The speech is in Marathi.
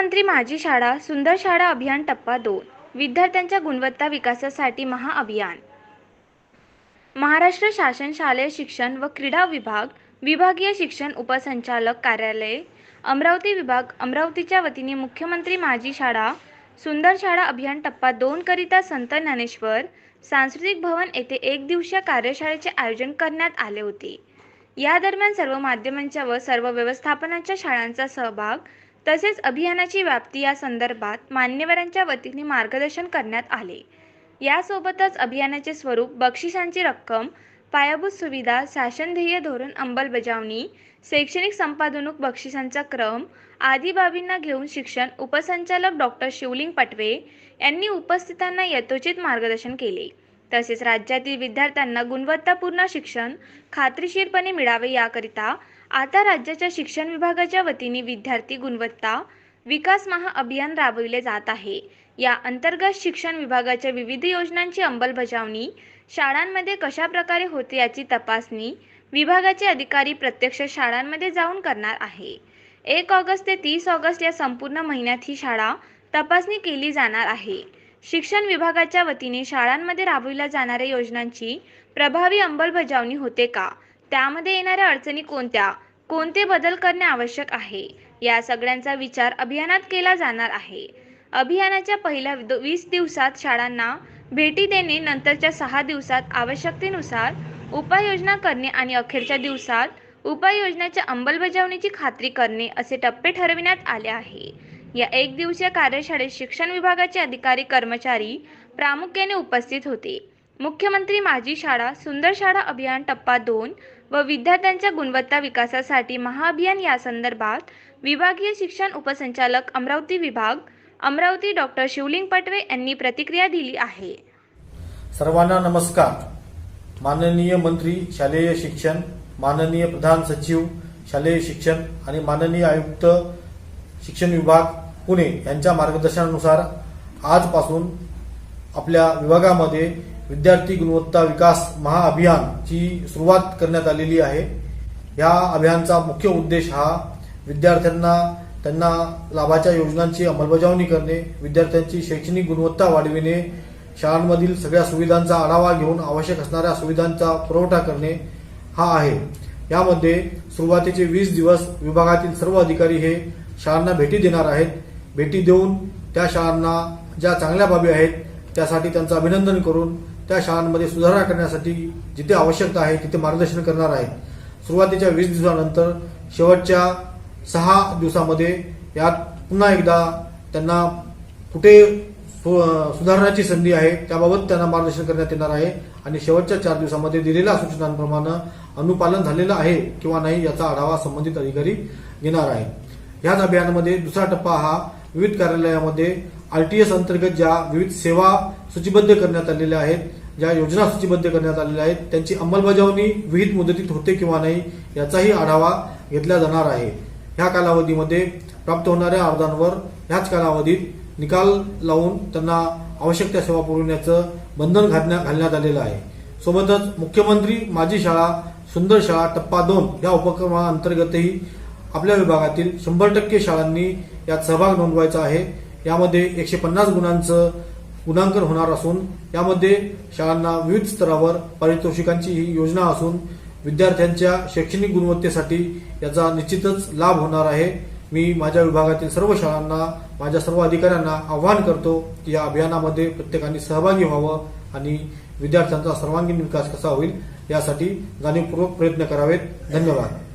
मुख्यमंत्री माझी शाळा सुंदर शाळा अभियान टप्पा दोन विद्यार्थ्यांच्या गुणवत्ता विकासासाठी महाअभियान महाराष्ट्र शासन शालेय शिक्षण व क्रीडा विभाग विभागीय शिक्षण उपसंचालक कार्यालय अमरावती विभाग अमरावतीच्या वतीने मुख्यमंत्री माझी शाळा सुंदर शाळा अभियान टप्पा दोन करिता संत ज्ञानेश्वर सांस्कृतिक भवन येथे एक दिवसीय कार्यशाळेचे आयोजन करण्यात आले होते. या दरम्यान सर्व माध्यमांच्या व सर्व व्यवस्थापनाच्या शाळांचा सहभाग तसेच अभियानाची व्याप्ती या संदर्भात मान्यवरांच्या वतीने मार्गदर्शन करण्यात आले. यासोबतच अभियानाचे स्वरूप बक्षिसांची रक्कम पायाभूत सुविधा शासनध्येय धोरण अंमलबजावणी शैक्षणिक संपादनूक बक्षिसांचा क्रम आदी बाबींना घेऊन शिक्षण उपसंचालक डॉक्टर शिवलिंग पटवे यांनी उपस्थितांना यथोचित मार्गदर्शन केले. तसेच राज्यातील विद्यार्थ्यांना गुणवत्तापूर्ण शिक्षण खात्रीशीरपणे मिळावे याकरिता आता राज्याच्या शिक्षण विभागाच्या वतीने विद्यार्थी गुणवत्ता विकास महाअभियान राबविले जात आहे. या अंतर्गत शिक्षण विभागाच्या विविध योजनांची अंमलबजावणी शाळांमध्ये कशा प्रकारे होते याची तपासणी विभागाचे अधिकारी प्रत्यक्ष शाळांमध्ये जाऊन करणार आहे. एक ऑगस्ट ते तीस ऑगस्ट या संपूर्ण महिन्यात ही शाळा तपासणी केली जाणार आहे. शिक्षण विभागाच्या वतीने शाळांमध्ये राबविल्या जाणाऱ्या योजनांची प्रभावी अंमलबजावणी होते का? त्यामध्ये येणाऱ्या अडचणी कोणत्या? कोणते बदल करणे आवश्यक आहे? या सगळ्यांचा विचार अभियानात केला जाणार आहे. अभियानाच्या पहिल्या द- वीस दिवसात शाळांना भेटी देणे नंतरच्या सहा दिवसात आवश्यकतेनुसार उपाययोजना करणे आणि अखेरच्या दिवसात उपाययोजनाच्या अंमलबजावणीची खात्री करणे असे टप्पे ठरविण्यात आले आहे. या एक दिवसीय कार्यशाळेत शिक्षण विभागाचे अधिकारी कर्मचारी प्रामुख्याने उपस्थित होते. मुख्यमंत्री माझी शाळा सुंदर शाळा अभियान टप्पा दोन व विद्यार्थ्यांच्या गुणवत्ता विकासासाठी महाअभियान या संदर्भात विभागीय शिक्षण उपसंचालक अमरावती विभाग अमरावती डॉक्टर शिवलिंग पटवे यांनी प्रतिक्रिया दिली आहे. सर्वांना नमस्कार. माननीय मंत्री शालेय शिक्षण माननीय प्रधान सचिव शालेय शिक्षण आणि माननीय आयुक्त शिक्षण विभाग पुणे यांच्या मार्गदर्शनानुसार आजपासून आपल्या विभागामध्ये विद्यार्थी गुणवत्ता विकास महाअभियानची सुरुवात करण्यात आलेली आहे. या अभियानचा मुख्य उद्देश हा विद्यार्थ्यांना त्यांना लाभाच्या योजनांची अंमलबजावणी करणे विद्यार्थ्यांची शैक्षणिक गुणवत्ता वाढविणे शाळांमधील सगळ्या सुविधांचा आढावा घेऊन आवश्यक असणाऱ्या सुविधांचा पुरवठा करणे हा आहे. यामध्ये सुरुवातीचे वीस दिवस विभागातील सर्व अधिकारी हे शाळांना भेटी देणार आहेत. भेटी देऊन त्या शाळांना ज्या चांगल्या बाबी आहेत त्यासाठी त्यांचं अभिनंदन करून त्या शाळांमध्ये सुधारणा करण्यासाठी जिथे आवश्यकता आहे तिथे मार्गदर्शन करणार आहेत सुरुवातीच्या वीस दिवसानंतर शेवटच्या सहा दिवसामध्ये यात पुन्हा एकदा त्यांना कुठे सु- सुधारण्याची संधी आहे त्याबाबत त्यांना मार्गदर्शन करण्यात येणार आहे आणि शेवटच्या चार दिवसामध्ये दिलेल्या सूचनांप्रमाणे अनुपालन झालेलं आहे किंवा नाही याचा आढावा संबंधित अधिकारी घेणार आहे. याच अभियानामध्ये दुसरा टप्पा हा विविध कार्यालयामध्ये आरटीएस अंतर्गत ज्या विविध सेवा सूचीबद्ध करण्यात आलेल्या आहेत ज्या योजना सूचीबद्ध करण्यात आलेल्या आहेत त्यांची अंमलबजावणी विहित मुदतीत होते किंवा नाही याचाही आढावा घेतला जाणार आहे. ह्या कालावधीमध्ये प्राप्त होणाऱ्या अर्जांवर ह्याच कालावधीत निकाल लावून त्यांना आवश्यक त्या सेवा पुरवण्याचं बंधन घालण्यात घालण्यात आलेलं आहे. सोबतच मुख्यमंत्री माझी शाळा सुंदर शाळा टप्पा दोन या उपक्रमाअंतर्गतही आपल्या विभागातील शंभर टक्के शाळांनी यात सहभाग नोंदवायचा आहे. यामध्ये एकशे पन्नास गुणांचं गुणांकन होणार असून यामध्ये शाळांना विविध स्तरावर पारितोषिकांची ही योजना असून विद्यार्थ्यांच्या शैक्षणिक गुणवत्तेसाठी याचा निश्चितच लाभ होणार आहे. मी माझ्या विभागातील सर्व शाळांना माझ्या सर्व अधिकाऱ्यांना आवाहन करतो की या अभियानामध्ये प्रत्येकाने सहभागी व्हावं आणि विद्यार्थ्यांचा सर्वांगीण विकास कसा होईल यासाठी जाणीवपूर्वक प्रयत्न करावेत. धन्यवाद.